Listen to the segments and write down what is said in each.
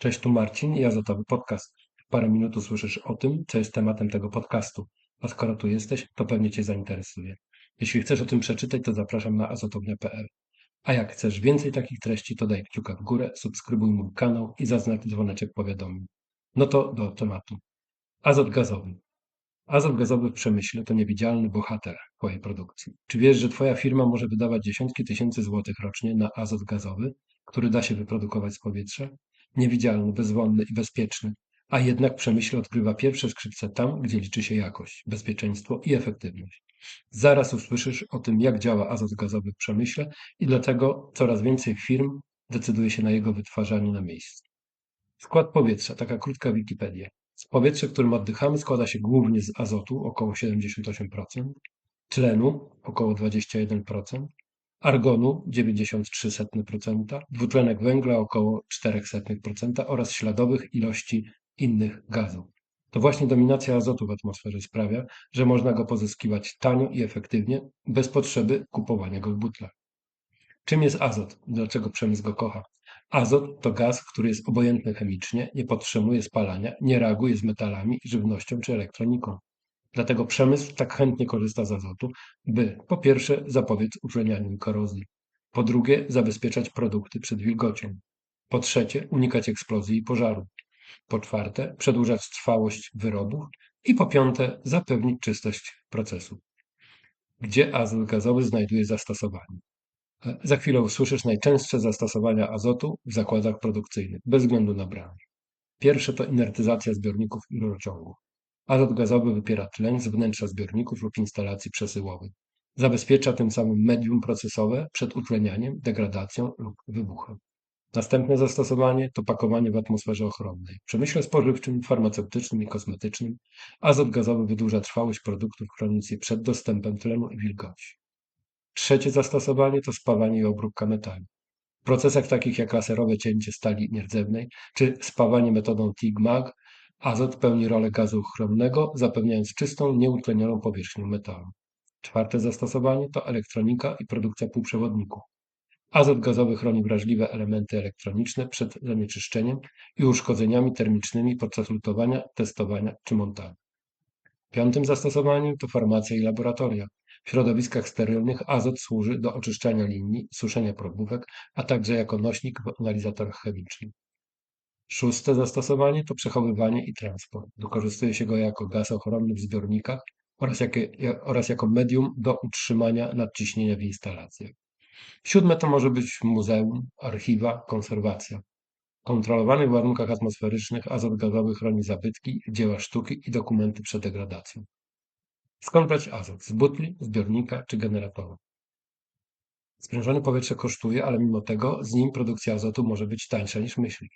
Cześć, tu Marcin i Azotowy Podcast. Parę minut usłyszysz o tym, co jest tematem tego podcastu. A skoro tu jesteś, to pewnie Cię zainteresuje. Jeśli chcesz o tym przeczytać, to zapraszam na azotownia.pl. A jak chcesz więcej takich treści, to daj kciuka w górę, subskrybuj mój kanał i zaznacz dzwoneczek powiadomień. No to do tematu. Azot gazowy. Azot gazowy w przemyśle to niewidzialny bohater Twojej produkcji. Czy wiesz, że Twoja firma może wydawać dziesiątki tysięcy złotych rocznie na azot gazowy, który da się wyprodukować z powietrza? Niewidzialny, bezwonny i bezpieczny, a jednak w przemyśle odgrywa pierwsze skrzypce tam, gdzie liczy się jakość, bezpieczeństwo i efektywność. Zaraz usłyszysz o tym, jak działa azot gazowy w przemyśle i dlaczego coraz więcej firm decyduje się na jego wytwarzanie na miejscu. Skład powietrza, taka krótka Wikipedia. Powietrze, którym oddychamy, składa się głównie z azotu, około 78%, tlenu, około 21%, argonu 93%, dwutlenek węgla około 0,04% oraz śladowych ilości innych gazów. To właśnie dominacja azotu w atmosferze sprawia, że można go pozyskiwać tanio i efektywnie, bez potrzeby kupowania go w butlach. Czym jest azot? Dlaczego przemysł go kocha? Azot to gaz, który jest obojętny chemicznie, nie podtrzymuje spalania, nie reaguje z metalami, żywnością czy elektroniką. Dlatego przemysł tak chętnie korzysta z azotu, by po pierwsze zapobiec utlenianiu i korozji, po drugie zabezpieczać produkty przed wilgocią, po trzecie unikać eksplozji i pożaru, po czwarte przedłużać trwałość wyrobów i po piąte zapewnić czystość procesu. Gdzie azot gazowy znajduje zastosowanie? Za chwilę usłyszysz najczęstsze zastosowania azotu w zakładach produkcyjnych, bez względu na branżę. Pierwsze to inertyzacja zbiorników i rurociągów. Azot gazowy wypiera tlen z wnętrza zbiorników lub instalacji przesyłowych. Zabezpiecza tym samym medium procesowe przed utlenianiem, degradacją lub wybuchem. Następne zastosowanie to pakowanie w atmosferze ochronnej. W przemyśle spożywczym, farmaceutycznym i kosmetycznym azot gazowy wydłuża trwałość produktów, chroniąc je przed dostępem tlenu i wilgoci. Trzecie zastosowanie to spawanie i obróbka metali. W procesach takich jak laserowe cięcie stali nierdzewnej czy spawanie metodą TIG-MAG azot pełni rolę gazu ochronnego, zapewniając czystą, nieutlenioną powierzchnię metalu. Czwarte zastosowanie to elektronika i produkcja półprzewodników. Azot gazowy chroni wrażliwe elementy elektroniczne przed zanieczyszczeniem i uszkodzeniami termicznymi podczas lutowania, testowania czy montażu. Piątym zastosowaniem to farmacja i laboratoria. W środowiskach sterylnych azot służy do oczyszczania linii, suszenia probówek, a także jako nośnik w analizatorach chemicznych. Szóste zastosowanie to przechowywanie i transport. Wykorzystuje się go jako gaz ochronny w zbiornikach oraz, jakie, oraz jako medium do utrzymania nadciśnienia w instalacjach. Siódme to może być muzeum, archiwa, konserwacja. W kontrolowanych warunkach atmosferycznych azot gazowy chroni zabytki, dzieła sztuki i dokumenty przed degradacją. Skąd brać azot? Z butli, zbiornika czy generatora? Sprężone powietrze kosztuje, ale mimo tego z nim produkcja azotu może być tańsza niż myśli.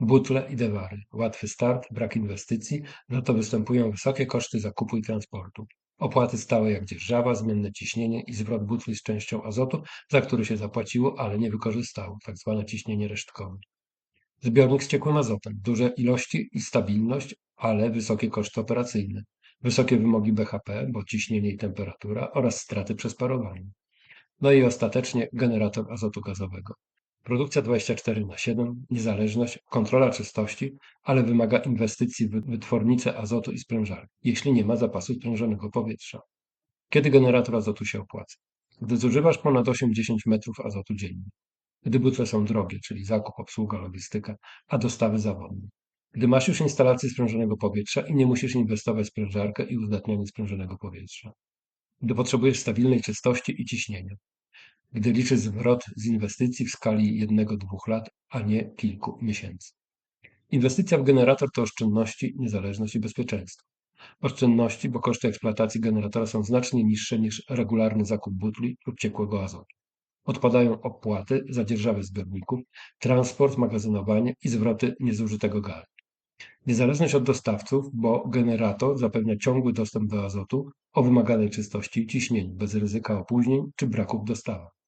Butle i dewary. Łatwy start, brak inwestycji, za to występują wysokie koszty zakupu i transportu. Opłaty stałe jak dzierżawa, zmienne ciśnienie i zwrot butli z częścią azotu, za który się zapłaciło, ale nie wykorzystało, tak zwane ciśnienie resztkowe. Zbiornik z ciekłym azotem. Duże ilości i stabilność, ale wysokie koszty operacyjne. Wysokie wymogi BHP, bo ciśnienie i temperatura oraz straty przez parowanie. No i ostatecznie generator azotu gazowego. Produkcja 24 na 7, niezależność, kontrola czystości, ale wymaga inwestycji w wytwornicę azotu i sprężarki, jeśli nie ma zapasu sprężonego powietrza. Kiedy generator azotu się opłaca? Gdy zużywasz ponad 8-10 metrów azotu dziennie. Gdy butle są drogie, czyli zakup, obsługa, logistyka, a dostawy zawodne. Gdy masz już instalację sprężonego powietrza i nie musisz inwestować w sprężarkę i uzdatnianie sprężonego powietrza. Gdy potrzebujesz stabilnej czystości i ciśnienia gdy liczy zwrot z inwestycji w skali jednego-dwóch lat, a nie kilku miesięcy. Inwestycja w generator to oszczędności, niezależność i bezpieczeństwo. Oszczędności, bo koszty eksploatacji generatora są znacznie niższe niż regularny zakup butli lub ciekłego azotu. Odpadają opłaty za dzierżawę zbiorników, transport, magazynowanie i zwroty niezużytego gazu. Niezależność od dostawców, bo generator zapewnia ciągły dostęp do azotu o wymaganej czystości i ciśnieniu, bez ryzyka opóźnień czy braków w dostawach.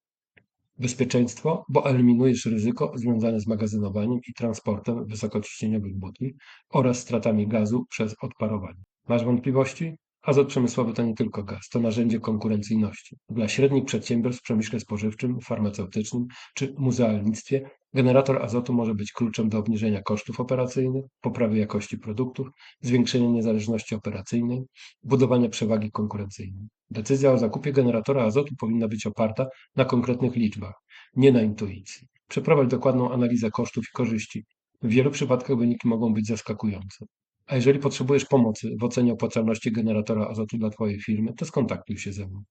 Bezpieczeństwo, bo eliminujesz ryzyko związane z magazynowaniem i transportem wysokociśnieniowych butli oraz stratami gazu przez odparowanie. Masz wątpliwości? Azot przemysłowy to nie tylko gaz, to narzędzie konkurencyjności. Dla średnich przedsiębiorstw w przemyśle spożywczym, farmaceutycznym czy muzealnictwie generator azotu może być kluczem do obniżenia kosztów operacyjnych, poprawy jakości produktów, zwiększenia niezależności operacyjnej, budowania przewagi konkurencyjnej. Decyzja o zakupie generatora azotu powinna być oparta na konkretnych liczbach, nie na intuicji. Przeprowadź dokładną analizę kosztów i korzyści. W wielu przypadkach wyniki mogą być zaskakujące. A jeżeli potrzebujesz pomocy w ocenie opłacalności generatora azotu dla Twojej firmy, to skontaktuj się ze mną.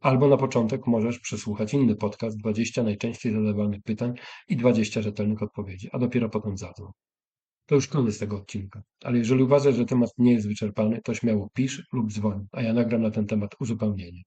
Albo na początek możesz przesłuchać inny podcast 20 najczęściej zadawanych pytań i 20 rzetelnych odpowiedzi, a dopiero potem zadzwoń. To już koniec tego odcinka, ale jeżeli uważasz, że temat nie jest wyczerpany, to śmiało pisz lub dzwoń, a ja nagram na ten temat uzupełnienie.